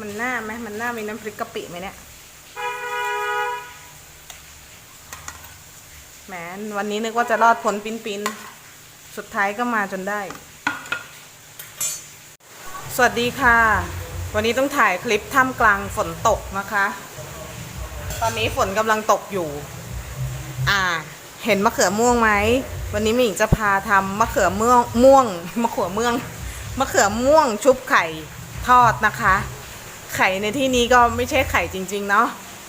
มันหน้าไหมมันหน้ามีน้ำพริกกะปิไหมเนี่ยแหมวันนี้นึกว่าจะรอดพ้นปินปิ้นสุดท้ายก็มาจนได้ สวัสดีค่ะ วันนี้ต้องถ่ายคลิปท่ามกลางฝนตกนะคะ ตอนนี้ฝนกำลังตกอยู่ อ่า เห็นมะเขือม่วงไหม วันนี้หมิงจะพาทำมะเขือม่วงม่วงมะเขือเมืองมะเขือม่วงชุบไข่ทอดนะคะ ไข่ในที่นี้ก็ไม่ใช่ไข่จริง ๆ เนาะ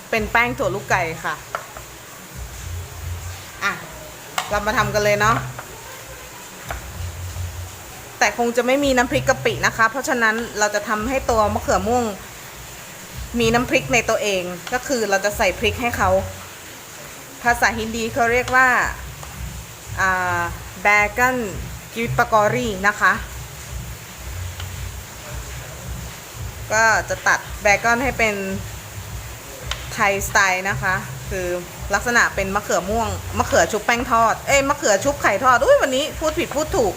เป็นแป้งถั่วลูกไก่ค่ะอะเรามาทำกันเลยเนาะแต่คงจะไม่มีน้ำพริกกะปินะคะ เพราะฉะนั้นเราจะทำให้ตัวมะเขือม่วง มีน้ำพริกในตัวเองก็คือเราจะใส่พริกให้เขา ภาษาฮินดีเขาเรียกว่าแบกันกิปกอรีนะคะ ก็จะตัดแบคอนให้เป็นไทยสไตล์นะคะ คือลักษณะเป็นมะเขือม่วงมะเขือชุบแป้งทอด เอ้ยมะเขือชุบไข่ทอด อุ้ยวันนี้พูดผิดพูดถูก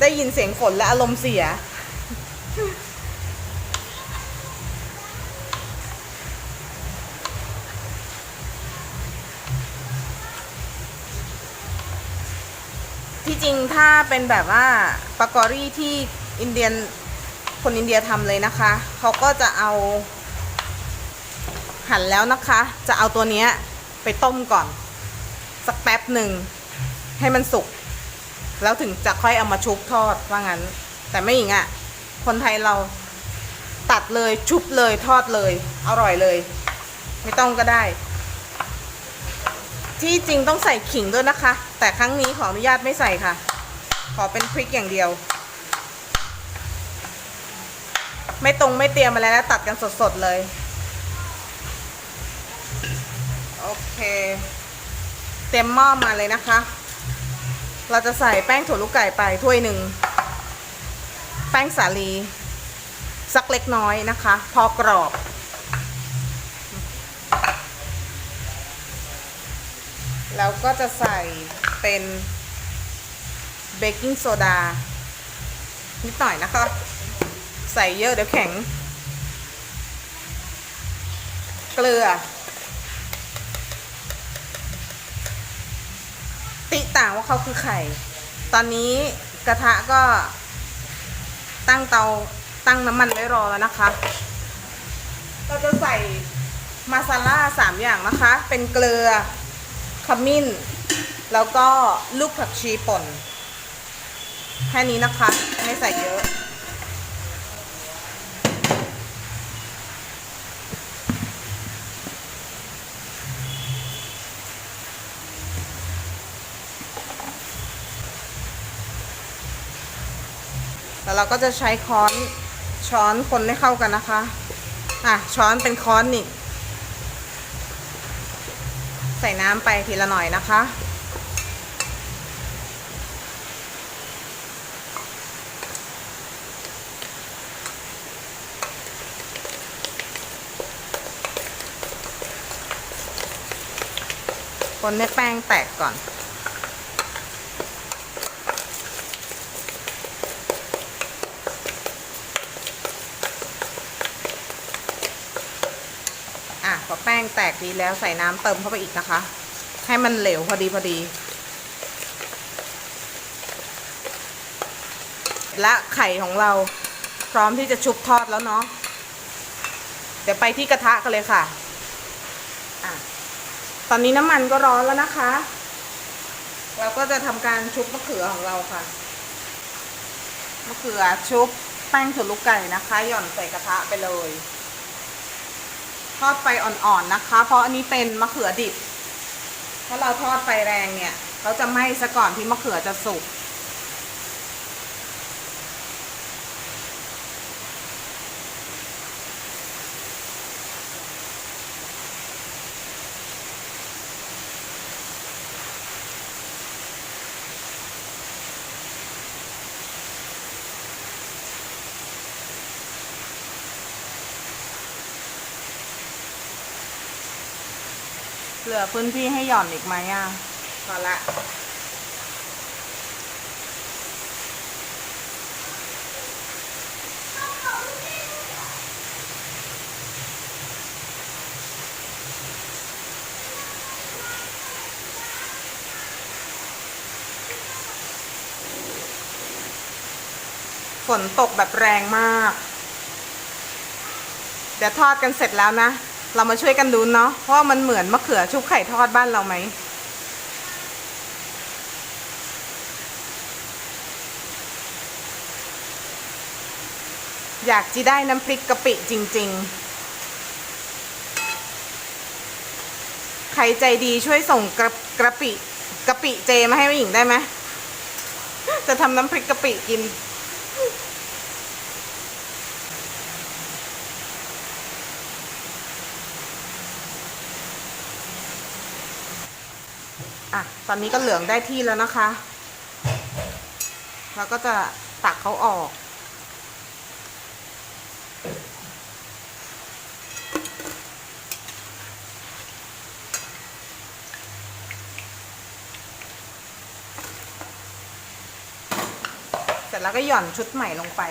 ได้ยินเสียงฝนและอารมณ์เสีย ที่จริงถ้าเป็นแบบว่าปากอรี่ที่อินเดียน คนอินเดียทำเลยนะคะ เขาก็จะเอา หั่นแล้วนะคะ จะเอาตัวนี้ไปต้มก่อน สักแป๊บหนึ่ง ให้มันสุก แล้วถึงจะค่อยเอามาชุบทอดว่างั้น แต่ไม่อย่างอะ คนไทยเราตัดเลยชุบเลยทอดเลย อร่อยเลย ไม่ต้องก็ได้ ที่จริงต้องใส่ขิงด้วยนะคะ แต่ครั้งนี้ขออนุญาตไม่ใส่ค่ะ ขอเป็นพริกอย่างเดียว ไม่ตรงไม่เตรียมมาแล้วตัดกันสดๆเลย โอเค เต็มหม้อมาเลยนะคะ เราจะใส่แป้งถั่วลูกไก่ไปถ้วยหนึ่ง แป้งสาลี สักเล็กน้อยนะคะ พอกรอบ แล้วก็จะใส่เป็นเบกกิ้งโซดานิดหน่อยนะคะ ใส่เยอะเดี๋ยวแข็ง เกลือ ติต่างว่าเขาคือไข่ ตอนนี้กระทะก็ตั้งเตาตั้งน้ำมันไว้รอแล้วนะคะ เราจะใส่มาซาล่าสามอย่างนะคะ เป็นเกลือ ขมิ้น แล้วก็ลูกผักชีป่น แค่นี้นะคะ ไม่ใส่เยอะ แล้วเราก็จะใช้ค้อนช้อนคนให้เข้ากันนะคะ อะช้อนเป็นค้อนนี่ ใส่น้ำไปทีละหน่อยนะคะ คนให้แป้งแตกก่อน พอแป้งแตกดีแล้วใส่น้ำเติมเข้าไปอีกนะคะ ให้มันเหลวพอดีพอดี และไข่ของเราพร้อมที่จะชุบทอดแล้วเนาะเดี๋ยวไปที่กระทะกันเลยค่ะอะตอนนี้น้ำมันก็ร้อนแล้วนะคะ เราก็จะทำการชุบมะเขือของเราค่ะ มะเขือชุบแป้งถั่วลูกไก่นะคะ หย่อนใส่กระทะไปเลย ทอดไฟอ่อนๆนะคะ เพราะอันนี้เป็นมะเขือดิบ ถ้าเราทอดไฟแรงเนี่ยเขาจะไหม้ซะก่อนที่มะเขือจะสุก เหลือพื้นที่ให้หย่อนอีกไหมอะพอละฝนตกแบบแรงมาก เดี๋ยวทอดกันเสร็จแล้วนะ เรามาช่วยกันดูเนาะว่ามันเหมือนมะเขือชุบไข่ทอดบ้านเราไหมอยากจะได้น้ำพริกกะปิจริง ๆ ใครใจดีช่วยส่งกระกระปิกะปิเจมาให้แม่หญิงได้ไหม จะทำน้ำพริกกะปิกิน อะตอนนี้ก็เหลืองได้ที่แล้วนะคะแล้วก็จะตักเขาออก เสร็จแล้วก็หย่อนชุดใหม่ลงไป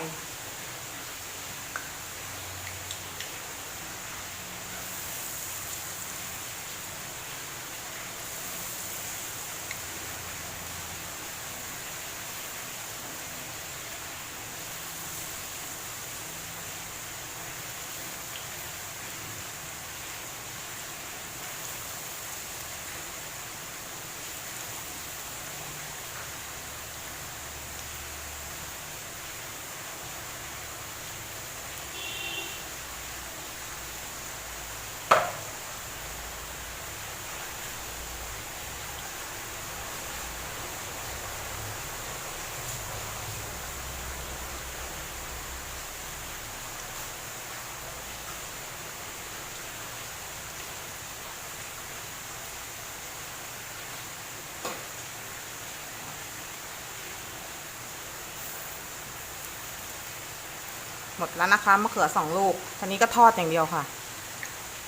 หมดแล้วนะคะมะเขือสองลูกทีนี้ก็ทอดอย่างเดียวค่ะ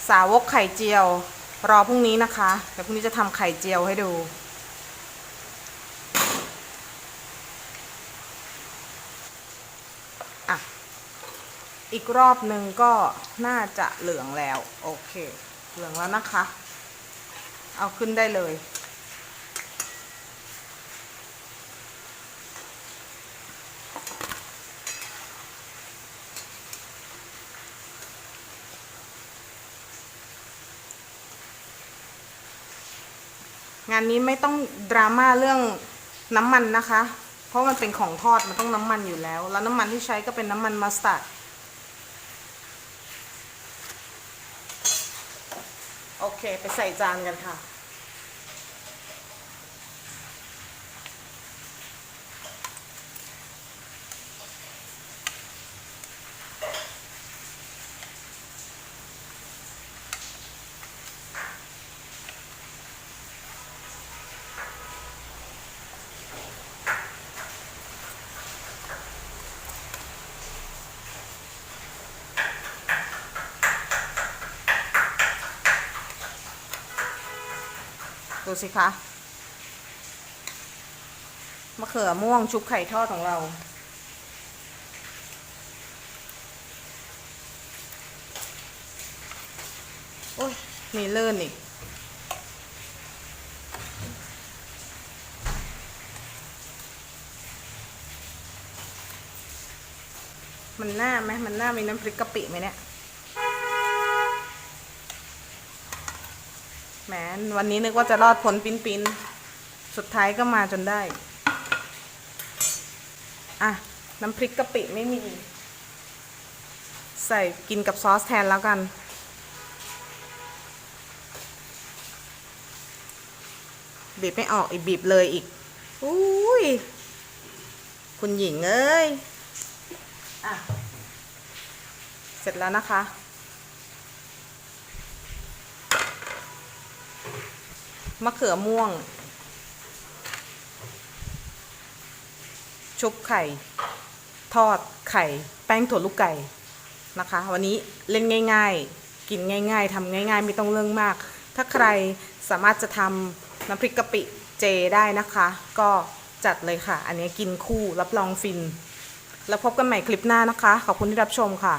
สาวกไข่เจียว รอพรุ่งนี้นะคะเดี๋ยวพรุ่งนี้จะทำไข่เจียวให้ดู อะ อีกรอบหนึ่งก็น่าจะเหลืองแล้ว โอเค เหลืองแล้วนะคะ เอาขึ้นได้เลย งานนี้ไม่ต้องดราม่าเรื่องน้ำมันนะคะ เพราะมันเป็นของทอดมันต้องน้ำมันอยู่แล้ว แล้วน้ำมันที่ใช้ก็เป็นน้ำมันมัสตาร์ดโอเค ไปใส่จานกันค่ะ ดูสิคะมะเขือม่วงชุบไข่ทอดของเรา โอ้ยมีเลื่อนอีกมันหน้าไหมมันหน้ามีน้ำพริกกะปิไหมเนี่ย แหมวันนี้นึกว่าจะรอดพ้นปิ้นปิ้นสุดท้ายก็มาจนได้ อะ น้ำพริกกะปิไม่มี ใส่กินกับซอสแทนแล้วกัน บีบไม่ออกอีกบีบเลยอีก อุ้ย คุณหญิงเอ้ย อะ เสร็จแล้วนะคะ มะเขือม่วง ชุบไข่ ทอดไข่ แป้งถั่วลูกไก่นะคะ วันนี้เล่นง่าย ๆ กินง่าย ๆทำง่าย ๆ ไม่ต้องเรื่องมาก ถ้าใครสามารถจะทำน้ำพริกกะปิเจได้นะคะ ก็จัดเลยค่ะ อันนี้กินคู่รับรองฟิน แล้วพบกันใหม่คลิปหน้านะคะ ขอบคุณที่รับชมค่ะ